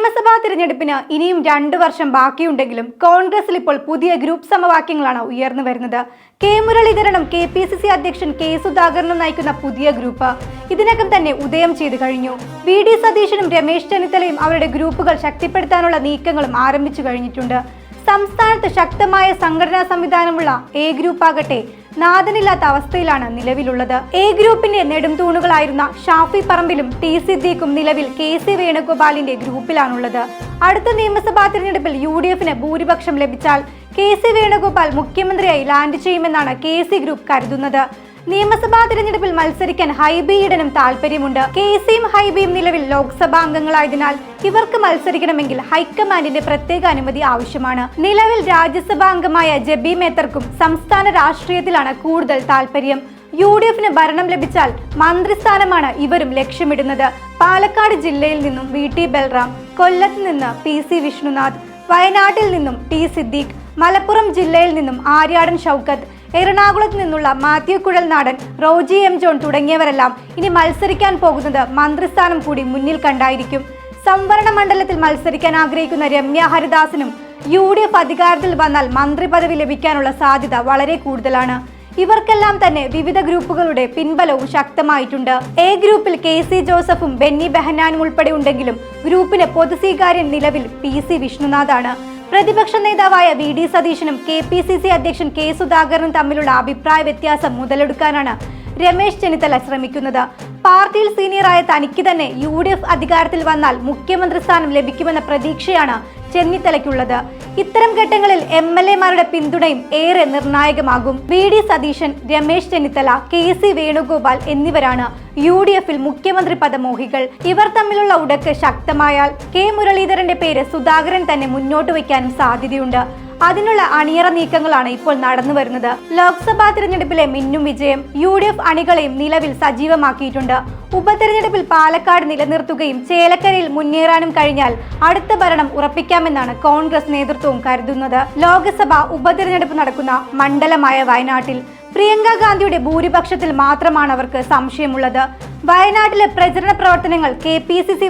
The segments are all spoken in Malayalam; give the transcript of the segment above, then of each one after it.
നിയമസഭാ തിരഞ്ഞെടുപ്പിന് ഇനിയും രണ്ടു വർഷം ബാക്കിയുണ്ടെങ്കിലും കോൺഗ്രസിൽ ഇപ്പോൾ പുതിയ ഗ്രൂപ്പ് സമവാക്യങ്ങളാണ് ഉയർന്നു വരുന്നത്. കെ മുരളീധരനും കെ പി സി സി അധ്യക്ഷൻ കെ സുധാകരനും നയിക്കുന്ന പുതിയ ഗ്രൂപ്പ് ഇതിനകം തന്നെ ഉദയം ചെയ്തു കഴിഞ്ഞു. വി ഡി സതീശനും രമേശ് ചെന്നിത്തലയും അവരുടെ ഗ്രൂപ്പുകൾ ശക്തിപ്പെടുത്താനുള്ള നീക്കങ്ങളും ആരംഭിച്ചു കഴിഞ്ഞിട്ടുണ്ട്. സംസ്ഥാനത്ത് ശക്തമായ സംഘടനാ സംവിധാനമുള്ള എ ഗ്രൂപ്പ് ആകട്ടെ നാഥനില്ലാത്ത അവസ്ഥയിലാണ് നിലവിലുള്ളത്. എ ഗ്രൂപ്പിന്റെ നെടും തൂണുകളായിരുന്ന ഷാഫി പറമ്പിലും ടി സിദ്ദീഖും നിലവിൽ കെ സി വേണുഗോപാലിന്റെ ഗ്രൂപ്പിലാണുള്ളത്. അടുത്ത നിയമസഭാ തിരഞ്ഞെടുപ്പിൽ യു ഡി എഫിന് ഭൂരിപക്ഷം ലഭിച്ചാൽ കെ സി വേണുഗോപാൽ മുഖ്യമന്ത്രിയായി ലാൻഡ് ചെയ്യുമെന്നാണ് കെ സി ഗ്രൂപ്പ് കരുതുന്നത്. നിയമസഭാ തിരഞ്ഞെടുപ്പിൽ മത്സരിക്കാൻ ഹൈബി ഈഡനും താല്പര്യമുണ്ട്. കെ സിയും ഹൈബിയും നിലവിൽ ലോക്സഭാ അംഗങ്ങളായതിനാൽ ഇവർക്ക് മത്സരിക്കണമെങ്കിൽ ഹൈക്കമാൻഡിന്റെ പ്രത്യേക അനുമതി ആവശ്യമാണ്. നിലവിൽ രാജ്യസഭാ അംഗമായ ജബി മേത്തർക്കും സംസ്ഥാന രാഷ്ട്രീയത്തിലാണ് കൂടുതൽ താല്പര്യം. യു ഡി എഫിന് ഭരണം ലഭിച്ചാൽ മന്ത്രിസ്ഥാനമാണ് ഇവരും ലക്ഷ്യമിടുന്നത്. പാലക്കാട് ജില്ലയിൽ നിന്നും വി ടി ബൽറാം കൊല്ലത്ത് നിന്ന് പി സി വിഷ്ണുനാഥ് വയനാട്ടിൽ നിന്നും ടി സിദ്ദീഖ് മലപ്പുറം ജില്ലയിൽ നിന്നും ആര്യാടൻ ഷൗക്കത്ത് എറണാകുളത്ത് നിന്നുള്ള മാത്യു കുഴൽനാടൻ റോജി എം ജോൺ തുടങ്ങിയവരെല്ലാം ഇനി മത്സരിക്കാൻ പോകുന്നത് മന്ത്രിസ്ഥാനം കൂടി മുന്നിൽ കണ്ടായിരിക്കും. സംവരണ മണ്ഡലത്തിൽ മത്സരിക്കാൻ ആഗ്രഹിക്കുന്ന രമ്യ ഹരിദാസിനും യു ഡി എഫ് അധികാരത്തിൽ വന്നാൽ മന്ത്രി പദവി ലഭിക്കാനുള്ള സാധ്യത വളരെ കൂടുതലാണ്. ഇവർക്കെല്ലാം തന്നെ വിവിധ ഗ്രൂപ്പുകളുടെ പിൻബലവും ശക്തമായിട്ടുണ്ട്. എ ഗ്രൂപ്പിൽ കെ സി ജോസഫും ബെന്നി ബെഹനാനും ഉൾപ്പെടെ ഉണ്ടെങ്കിലും ഗ്രൂപ്പിലെ പൊതുസ്വീകാര്യൻ നിലവിൽ പി സി വിഷ്ണുനാഥാണ്. പ്രതിപക്ഷ നേതാവായ വി ഡി സതീശനും കെ പി സി സി അധ്യക്ഷൻ കെ സുധാകരനും തമ്മിലുള്ള അഭിപ്രായ വ്യത്യാസം മുതലെടുക്കാനാണ് രമേശ് ചെന്നിത്തല ശ്രമിക്കുന്നത്. പാർട്ടിയിൽ സീനിയറായ തനിക്ക് തന്നെ യു അധികാരത്തിൽ വന്നാൽ മുഖ്യമന്ത്രി സ്ഥാനം ലഭിക്കുമെന്ന പ്രതീക്ഷയാണ് ചെന്നിത്തലയ്ക്കുള്ളത്. ഇത്തരം ഘട്ടങ്ങളിൽ എം എൽ എമാരുടെ പിന്തുണയും ഏറെ നിർണായകമാകും. V D Satheesan Ramesh Chennithala K C Venugopal എന്നിവരാണ് യു ഡി എഫിൽ മുഖ്യമന്ത്രി പദമോഹികൾ. ഇവർ തമ്മിലുള്ള ഉടക്ക് ശക്തമായാൽ കെ മുരളീധരന്റെ പേര് സുധാകരൻ തന്നെ മുന്നോട്ട് വയ്ക്കാനും സാധ്യതയുണ്ട്. അതിനുള്ള അണിയറ നീക്കങ്ങളാണ് ഇപ്പോൾ നടന്നു വരുന്നത്. ലോക്സഭാ തിരഞ്ഞെടുപ്പിലെ മിന്നും വിജയം യു ഡി എഫ് അണികളെയും നിലവിൽ സജീവമാക്കിയിട്ടുണ്ട്. ഉപതെരഞ്ഞെടുപ്പിൽ പാലക്കാട് നിലനിർത്തുകയും ചേലക്കരയിൽ മുന്നേറാനും കഴിഞ്ഞാൽ അടുത്ത ഭരണം ഉറപ്പിക്കാമെന്നാണ് കോൺഗ്രസ് നേതൃത്വവും കരുതുന്നത്. ലോക്സഭ ഉപതെരഞ്ഞെടുപ്പ് നടക്കുന്ന മണ്ഡലമായ വയനാട്ടിൽ പ്രിയങ്ക ഗാന്ധിയുടെ ഭൂരിപക്ഷത്തിൽ മാത്രമാണ് അവർക്ക് സംശയമുള്ളത്. വയനാട്ടിലെ പ്രചരണ പ്രവർത്തനങ്ങൾ കെ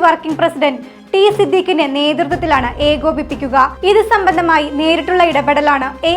വർക്കിംഗ് പ്രസിഡന്റ് ടി സിദ്ദീഖിന്റെ നേതൃത്വത്തിലാണ് ഏകോപിപ്പിക്കുക. ഇത് സംബന്ധമായി നേരിട്ടുള്ള ഇടപെടലാണ് എ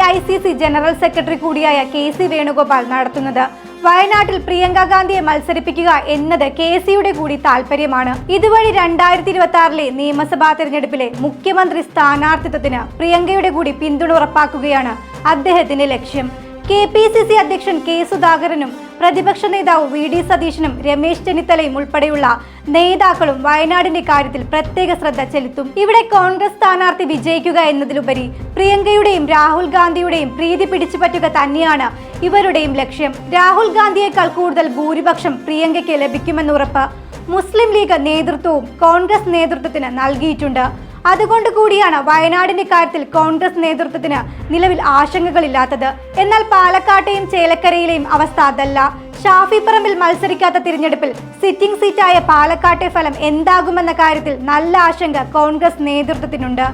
ജനറൽ സെക്രട്ടറി കൂടിയായ കെ സി വേണുഗോപാൽ നടത്തുന്നത്. വയനാട്ടിൽ പ്രിയങ്ക ഗാന്ധിയെ മത്സരിപ്പിക്കുക എന്നത് കെ സിയുടെ കൂടി താല്പര്യമാണ് ഇതുവഴി രണ്ടായിരത്തി ഇരുപത്തി ആറിലെ നിയമസഭാ തെരഞ്ഞെടുപ്പിലെ മുഖ്യമന്ത്രി സ്ഥാനാർത്ഥിത്വത്തിന് പ്രിയങ്കയുടെ കൂടി പിന്തുണ ഉറപ്പാക്കുകയാണ് അദ്ദേഹത്തിന്റെ ലക്ഷ്യം. കെ പി സി സി അധ്യക്ഷൻ കെ സുധാകരനും പ്രതിപക്ഷ നേതാവ് വി ഡി സതീശനും രമേശ് ചെന്നിത്തലയും ഉൾപ്പെടെയുള്ള നേതാക്കളും വയനാടിന്റെ കാര്യത്തിൽ പ്രത്യേക ശ്രദ്ധ ചെലുത്തും. ഇവിടെ കോൺഗ്രസ് സ്ഥാനാർത്ഥി വിജയിക്കുക എന്നതിലുപരി പ്രിയങ്കയുടെയും രാഹുൽ ഗാന്ധിയുടെയും പ്രീതി പിടിച്ചുപറ്റുക തന്നെയാണ് ഇവരുടെയും ലക്ഷ്യം. രാഹുൽ ഗാന്ധിയേക്കാൾ കൂടുതൽ ഭൂരിപക്ഷം പ്രിയങ്കയ്ക്ക് ലഭിക്കുമെന്നുറപ്പ് മുസ്ലിം ലീഗ് നേതൃത്വവും കോൺഗ്രസ് നേതൃത്വത്തിന് നൽകിയിട്ടുണ്ട്. അതുകൊണ്ട് കൂടിയാണ് വയനാടിന്റെ കാര്യത്തിൽ കോൺഗ്രസ് നേതൃത്വത്തിന് നിലവിൽ ആശങ്കകളില്ലാത്തത്. എന്നാൽ പാലക്കാട്ടെയും ചേലക്കരയിലെയും അവസ്ഥ അതല്ല. ഷാഫി പറമ്പിൽ മത്സരിക്കാത്ത തിരഞ്ഞെടുപ്പിൽ സിറ്റിംഗ് സീറ്റായ പാലക്കാട്ടെ ഫലം എന്താകുമെന്ന കാര്യത്തിൽ നല്ല ആശങ്ക കോൺഗ്രസ് നേതൃത്വത്തിനുണ്ട്.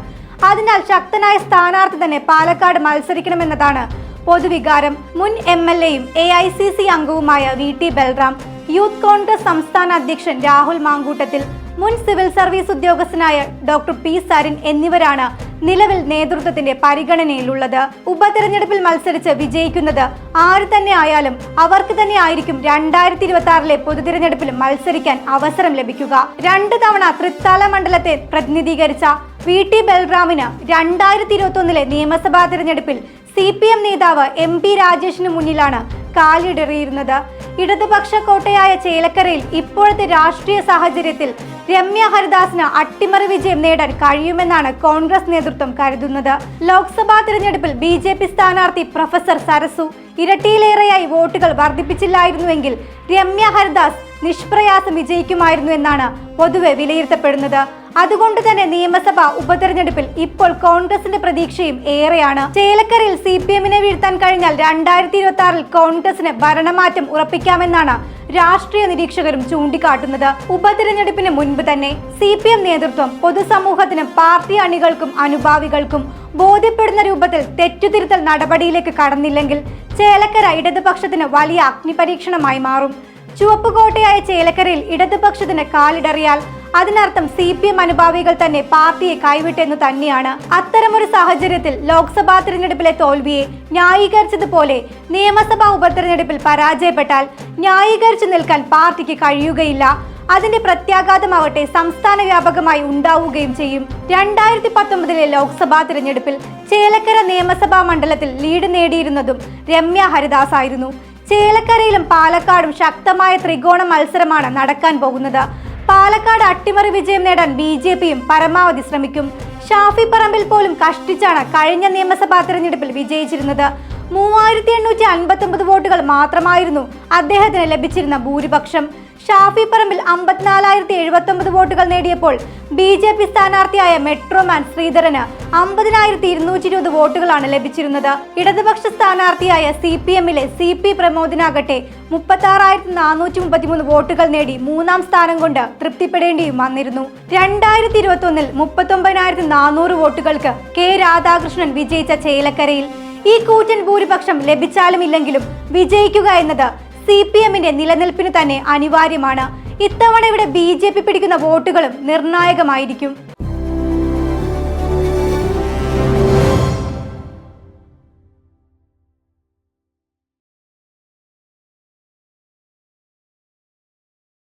അതിനാൽ ശക്തനായ സ്ഥാനാർത്ഥി തന്നെ പാലക്കാട് മത്സരിക്കണമെന്നതാണ് പൊതുവികാരം. മുൻ എം എൽ എയും എ ഐ സി സി അംഗവുമായ V T Balram youth Congress സംസ്ഥാന അധ്യക്ഷൻ രാഹുൽ മാങ്കൂട്ടത്തിൽ മുൻ സിവിൽ സർവീസ് ഉദ്യോഗസ്ഥനായ ഡോക്ടർ പി സരിൻ എന്നിവരാണ് നിലവിൽ നേതൃത്വത്തിന്റെ പരിഗണനയിലുള്ളത്. ഉപതെരഞ്ഞെടുപ്പിൽ മത്സരിച്ച് വിജയിക്കുന്നത് ആര് തന്നെ ആയാലും അവർക്ക് തന്നെ ആയിരിക്കും രണ്ടായിരത്തി ഇരുപത്തി ആറിലെ പൊതുതിരഞ്ഞെടുപ്പിൽ മത്സരിക്കാൻ അവസരം ലഭിക്കുക. രണ്ട് തവണ തൃത്താല മണ്ഡലത്തെ പ്രതിനിധീകരിച്ച വി ടി ബൽറാമിന് രണ്ടായിരത്തി ഇരുപത്തി ഒന്നിലെ നിയമസഭാ തിരഞ്ഞെടുപ്പിൽ സി പി എം നേതാവ് എം പി രാജേഷിന് മുന്നിലാണ് കാലിടറിയിരുന്നത്. ഇടതുപക്ഷ കോട്ടയായ ചേലക്കരയിൽ ഇപ്പോഴത്തെ രാഷ്ട്രീയ സാഹചര്യത്തിൽ രമ്യ ഹരിദാസിന് അട്ടിമറി വിജയം നേടാൻ കഴിയുമെന്നാണ് കോൺഗ്രസ് നേതൃത്വം കരുതുന്നത്. ലോക്സഭാ തിരഞ്ഞെടുപ്പിൽ ബി ജെ പി സ്ഥാനാർത്ഥി പ്രൊഫസർ സരസു ഇരട്ടിയിലേറെയായി വോട്ടുകൾ വർദ്ധിപ്പിച്ചില്ലായിരുന്നുവെങ്കിൽ രമ്യ ഹരിദാസ് നിഷ്പ്രയാസം വിജയിക്കുമായിരുന്നു എന്നാണ് പൊതുവെ വിലയിരുത്തപ്പെടുന്നത്. അതുകൊണ്ട് തന്നെ നിയമസഭാ ഉപതെരഞ്ഞെടുപ്പിൽ ഇപ്പോൾ കോൺഗ്രസിന്റെ പ്രതീക്ഷയും ഏറെയാണ്. ചേലക്കരയിൽ സി പി എമ്മിനെ വീഴ്ത്താൻ കഴിഞ്ഞാൽ രണ്ടായിരത്തി ഇരുപത്തി ആറിൽ കോൺഗ്രസിന് ഭരണമാറ്റം ഉറപ്പിക്കാമെന്നാണ് രാഷ്ട്രീയ നിരീക്ഷകരും ചൂണ്ടിക്കാട്ടുന്നത്. ഉപതെരഞ്ഞെടുപ്പിന് മുൻപ് തന്നെ സി പി എം നേതൃത്വം പൊതുസമൂഹത്തിനും പാർട്ടി അണികൾക്കും അനുഭാവികൾക്കും ബോധ്യപ്പെടുന്ന രൂപത്തിൽ തെറ്റുതിരുത്തൽ നടപടിയിലേക്ക് കടന്നില്ലെങ്കിൽ ചേലക്കര ഇടതുപക്ഷത്തിന് വലിയ അഗ്നിപരീക്ഷണമായി മാറും. ചുവപ്പുകോട്ടയായ ചേലക്കരയിൽ ഇടതുപക്ഷത്തിന് കാലിടറിയാൽ അതിനർത്ഥം സി പി എം അനുഭാവികൾ തന്നെ പാർട്ടിയെ കൈവിട്ടെന്ന് തന്നെയാണ്. അത്തരമൊരു സാഹചര്യത്തിൽ ലോക്സഭാ തിരഞ്ഞെടുപ്പിലെ തോൽവിയെ ന്യായീകരിച്ചതുപോലെ നിയമസഭാ ഉപതെരഞ്ഞെടുപ്പിൽ പരാജയപ്പെട്ടാൽ ന്യായീകരിച്ചു നിൽക്കാൻ പാർട്ടിക്ക് കഴിയുകയില്ല. അതിന്റെ പ്രത്യാഘാതമാവട്ടെ സംസ്ഥാന വ്യാപകമായി ഉണ്ടാവുകയും ചെയ്യും. രണ്ടായിരത്തി പത്തൊമ്പതിലെ ലോക്സഭാ തിരഞ്ഞെടുപ്പിൽ ചേലക്കര നിയമസഭാ മണ്ഡലത്തിൽ ലീഡ് നേടിയിരുന്നതും രമ്യ ഹരിദാസ് ആയിരുന്നു ചേലക്കരയിലും പാലക്കാടും ശക്തമായ ത്രികോണ മത്സരമാണ് നടക്കാൻ പോകുന്നത്. പാലക്കാട് അട്ടിമറി വിജയം നേടാൻ ബി ജെ പിയും പരമാവധി ശ്രമിക്കും. ഷാഫി പറമ്പിൽ പോലും കഷ്ടിച്ചാണ് കഴിഞ്ഞ നിയമസഭാ തിരഞ്ഞെടുപ്പിൽ വിജയിച്ചിരുന്നത്. മൂവായിരത്തി എണ്ണൂറ്റി അൻപത്തി വോട്ടുകൾ മാത്രമായിരുന്നു അദ്ദേഹത്തിന് ലഭിച്ചിരുന്ന ഭൂരിപക്ഷം. ഷാഫി പറമ്പിൽ അമ്പത്തിനാലായിരത്തി എഴുപത്തി ഒമ്പത് വോട്ടുകൾ നേടിയപ്പോൾ ബി ജെ പി സ്ഥാനാർത്ഥിയായ മെട്രോമാൻ ശ്രീധരന് അമ്പതിനായിരത്തി ഇരുന്നൂറ്റി ഇരുപത് വോട്ടുകളാണ് ലഭിച്ചിരുന്നത്. ഇടതുപക്ഷ സ്ഥാനാർത്ഥിയായ സി പി എമ്മിലെ സി പി പ്രമോദിനാകട്ടെ മുപ്പത്തി ആറായിരത്തി നാനൂറ്റി മുപ്പത്തിമൂന്ന് വോട്ടുകൾ നേടി മൂന്നാം സ്ഥാനം കൊണ്ട് തൃപ്തിപ്പെടേണ്ടിയും വന്നിരുന്നു. രണ്ടായിരത്തി ഇരുപത്തി ഒന്നിൽ മുപ്പത്തി ഒമ്പതിനായിരത്തി നാനൂറ് വോട്ടുകൾക്ക് കെ രാധാകൃഷ്ണൻ വിജയിച്ച ചേലക്കരയിൽ. ഈ കൂറ്റൻ ഭൂരിപക്ഷം ലഭിച്ചാലും ഇല്ലെങ്കിലും വിജയിക്കുക എന്നത് സി പി എമ്മിന്റെ നിലനിൽപ്പിന് തന്നെ അനിവാര്യമാണ്. ഇത്തവണ ഇവിടെ ബി ജെ പി പിടിക്കുന്ന വോട്ടുകളും നിർണായകമായിരിക്കും.